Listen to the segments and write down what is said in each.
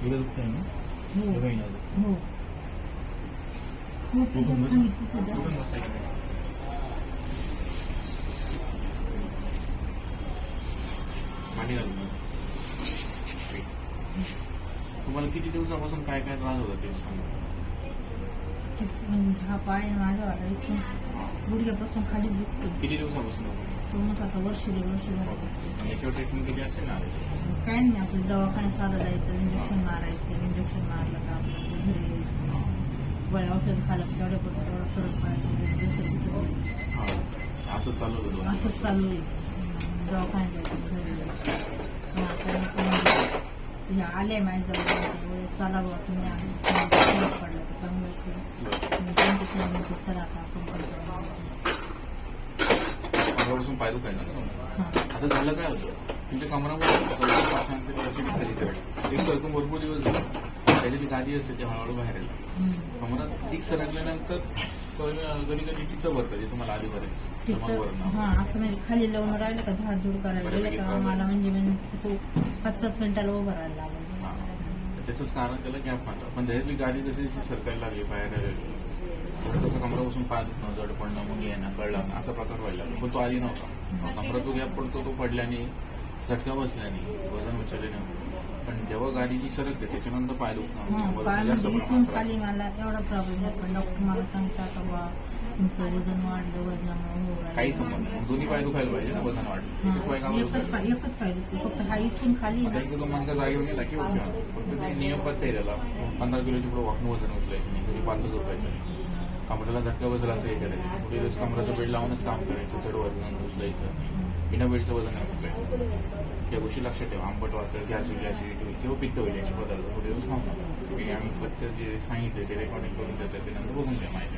सांगितलं तू तुझं. पण बस इकडे. पाणी घालून बस. तुम्हाला किती दिवसापासून काय काय त्रास होता ते सांगा हा पाय माझ्या वाटा इथून गुडघ्यापासून खाली दुखतो किती दिवसापासून? तो मग आता वर्ष वर्ष झालं आणि याच्यावर ट्रीटमेंट किती असेल ना काय नाही आपलं दवाखान्यात साधं जायचं इंजेक्शन मारायचं इंजेक्शन मारलं का आपलं घरी यायचं गोळ्या औषध खाल्लं की तेवढ्या पुरतं तेवढा फरक पडायचा म्हणजे जसं. हा असंच चालू होतं दोन असंच. चालू आहे दवाखान्यात जायचं घरी यायचं पण आता पण म्हणजे आले माझ्याजवळ एवढे चला बाबा तुम्ही आले फरक पडला तर चांगलंच आहे. बरं. मी त्यांची सांगितलं की चला आता आपण करतो परवापासून पाय दुखायचा ना आता झालं काय होतं? तुमच्या कमरामध्ये चौथी वरती खाली सरळ एक सरकून भरपूर दिवस झाले त्याची जी गादी असते ती हळूहळू बाहेर येतात. कमरात एक सरकल्यानंतर कधी कधी टिचं भरतं जे तुम्हाला आधी हा असं म्हणजे खाली लावून राहिलं का झाडझूड करायला? गेलं का मला म्हणजे म्हणजे कसं पाच पाच मिनिटाला उभं राहायला लागायचं. त्याचंच कारण त्याला गॅप मारतात. पण त्याच्यातली गादी जशी जशी सरकायला लागली बाहेर तसं तसं कमरापासून पाय दुखणं जड पडणं मग येणं कळलं. ना असा प्रकार व्हायला लागला. पण तो आधी नव्हता. कमरात जो गॅप पडतो तो पडल्याने झटका बसल्याने वजन उचलले नव्हतं. पण जेव्हा गाडी जी सरकते त्याच्यानंतर पाय दुखणं म्हणजे एवढा प्रॉब्लेम डॉक्टर मला सांगतात तुमचं वजन वाढलं वजनामुळे. काही संबंध नाही. मग दोन्ही पाय दुखायला पाहिजे ना वजन वाढलं एकच पाय का हा, बरं एकच दुखायला? पाय एकच पाय दुखतो फक्त हा इथून खाली आता ना एकदा तो मनका जागेवर गेला की ओके फक्त ते नियम पत्ते आहे त्याला पंधरा किलोची पुढे वाकून वजन उचलायचं नाही पाच झोपायचं नाही कमरेला झटका बसला असं हे करायचं पुढे दिवस कमराचं बेड लावूनच काम करायचं चढ वजन उचलायचं बिना बेडचं वजन नाही उचलायचं या गोष्टी लक्षात ठेवा आंबट वाटतं गॅस होईल ऍसिडिटी होईल किंवा पित्त होईल याचे पदार्थ थोडे दिवस खाऊ नका मी आम्ही फक्त जे सांगितले ते रेकॉर्डिंग करून देतो ते नंतर बघून घ्या माहिती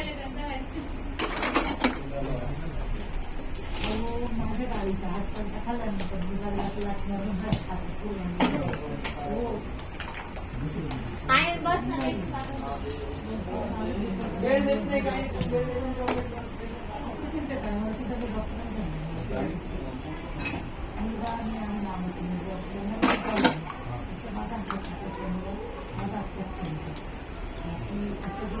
बंद. पाहिजे मॅडम तुम्ही तुम्ही येतो. बरोबर. माझ्या गाडीचा हात पण खाल्ला नंतर मुलाला लागल्यावर हात खाला. हो बस ना वेळ देत नाही काही वेळ देऊन ऑपरेशनच्या टायमावरती तर डॉक्टरांनी सांगितलं. मुलगा आणि आम्ही मामाची मुलगी असल्यामुळे इथं माझा हात त्याच्यामुळे माझा हात त्याच्यामुळे. बाकी असं जो